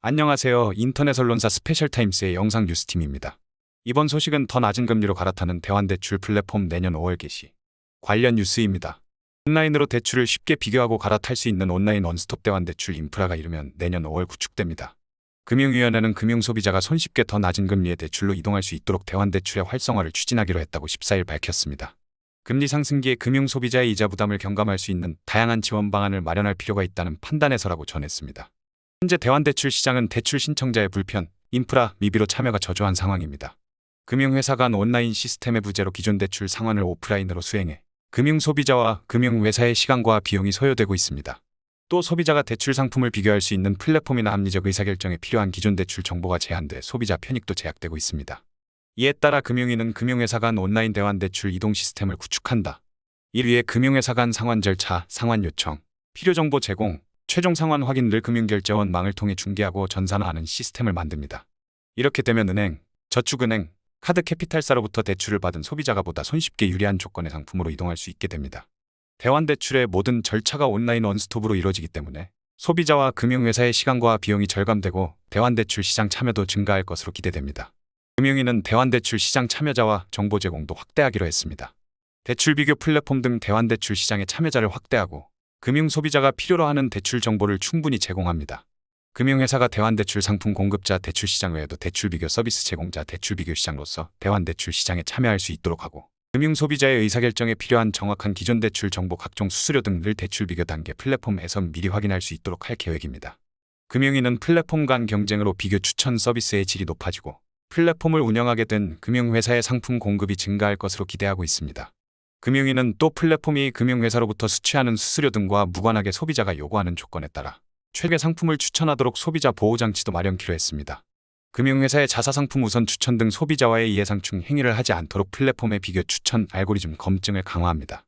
안녕하세요. 인터넷 언론사 스페셜타임스의 영상 뉴스팀입니다. 이번 소식은 더 낮은 금리로 갈아타는 대환대출 플랫폼 내년 5월 개시. 관련 뉴스입니다. 온라인으로 대출을 쉽게 비교하고 갈아탈 수 있는 온라인 원스톱 대환대출 인프라가 이르면 내년 5월 구축됩니다. 금융위원회는 금융소비자가 손쉽게 더 낮은 금리의 대출로 이동할 수 있도록 대환대출의 활성화를 추진하기로 했다고 14일 밝혔습니다. 금리 상승기에 금융소비자의 이자 부담을 경감할 수 있는 다양한 지원 방안을 마련할 필요가 있다는 판단에서라고 전했습니다. 현재 대환대출 시장은 대출 신청자의 불편, 인프라, 미비로 참여가 저조한 상황입니다. 금융회사 간 온라인 시스템의 부재로 기존 대출 상환을 오프라인으로 수행해 금융 소비자와 금융회사의 시간과 비용이 소요되고 있습니다. 또 소비자가 대출 상품을 비교할 수 있는 플랫폼이나 합리적 의사결정에 필요한 기존 대출 정보가 제한돼 소비자 편익도 제약되고 있습니다. 이에 따라 금융위는 금융회사 간 온라인 대환 대출 이동 시스템을 구축한다. 이를 위해 금융회사 간 상환 절차, 상환 요청, 필요 정보 제공, 최종 상환 확인을 금융결제원 망을 통해 중개하고 전산화하는 시스템을 만듭니다. 이렇게 되면 은행, 저축은행, 카드 캐피탈사로부터 대출을 받은 소비자가 보다 손쉽게 유리한 조건의 상품으로 이동할 수 있게 됩니다. 대환대출의 모든 절차가 온라인 원스톱으로 이루어지기 때문에 소비자와 금융회사의 시간과 비용이 절감되고 대환대출 시장 참여도 증가할 것으로 기대됩니다. 금융위는 대환대출 시장 참여자와 정보 제공도 확대하기로 했습니다. 대출 비교 플랫폼 등 대환대출 시장의 참여자를 확대하고 금융 소비자가 필요로 하는 대출 정보를 충분히 제공합니다. 금융회사가 대환대출 상품 공급자 대출 시장 외에도 대출 비교 서비스 제공자 대출 비교 시장로서 대환대출 시장에 참여할 수 있도록 하고 금융 소비자의 의사결정에 필요한 정확한 기존 대출 정보 각종 수수료 등을 대출 비교 단계 플랫폼에서 미리 확인할 수 있도록 할 계획입니다. 금융위는 플랫폼 간 경쟁으로 비교 추천 서비스의 질이 높아지고 플랫폼을 운영하게 된 금융회사의 상품 공급이 증가할 것으로 기대하고 있습니다. 금융위는 또 플랫폼이 금융회사로부터 수취하는 수수료 등과 무관하게 소비자가 요구하는 조건에 따라 최대 상품을 추천하도록 소비자 보호장치도 마련키로 했습니다. 금융회사의 자사상품 우선 추천 등 소비자와의 이해상충 행위를 하지 않도록 플랫폼의 비교 추천 알고리즘 검증을 강화합니다.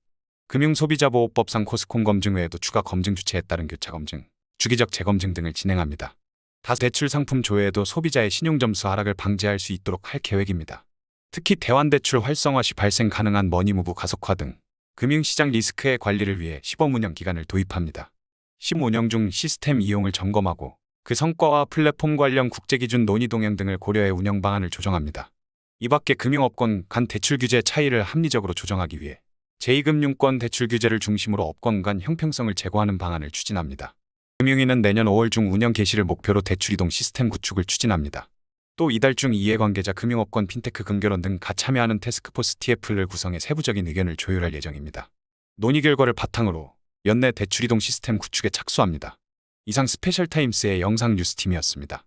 금융소비자보호법상 코스콘 검증 외에도 추가 검증 주체에 따른 교차 검증, 주기적 재검증 등을 진행합니다. 다대출 상품 조회에도 소비자의 신용점수 하락을 방지할 수 있도록 할 계획입니다. 특히 대환대출 활성화 시 발생 가능한 머니무브 가속화 등 금융시장 리스크의 관리를 위해 시범 운영 기간을 도입합니다. 시범 운영 중 시스템 이용을 점검하고 그 성과와 플랫폼 관련 국제기준 논의 동향 등을 고려해 운영 방안을 조정합니다. 이 밖에 금융업권 간 대출 규제 차이를 합리적으로 조정하기 위해 제2금융권 대출 규제를 중심으로 업권 간 형평성을 제고하는 방안을 추진합니다. 금융위는 내년 5월 중 운영 개시를 목표로 대출 이동 시스템 구축을 추진합니다. 또 이달 중 이해관계자 금융업권 핀테크 금결원 등 가 참여하는 테스크포스 TF를 구성해 세부적인 의견을 조율할 예정입니다. 논의 결과를 바탕으로 연내 대출 이동 시스템 구축에 착수합니다. 이상 스페셜타임스의 영상 뉴스팀이었습니다.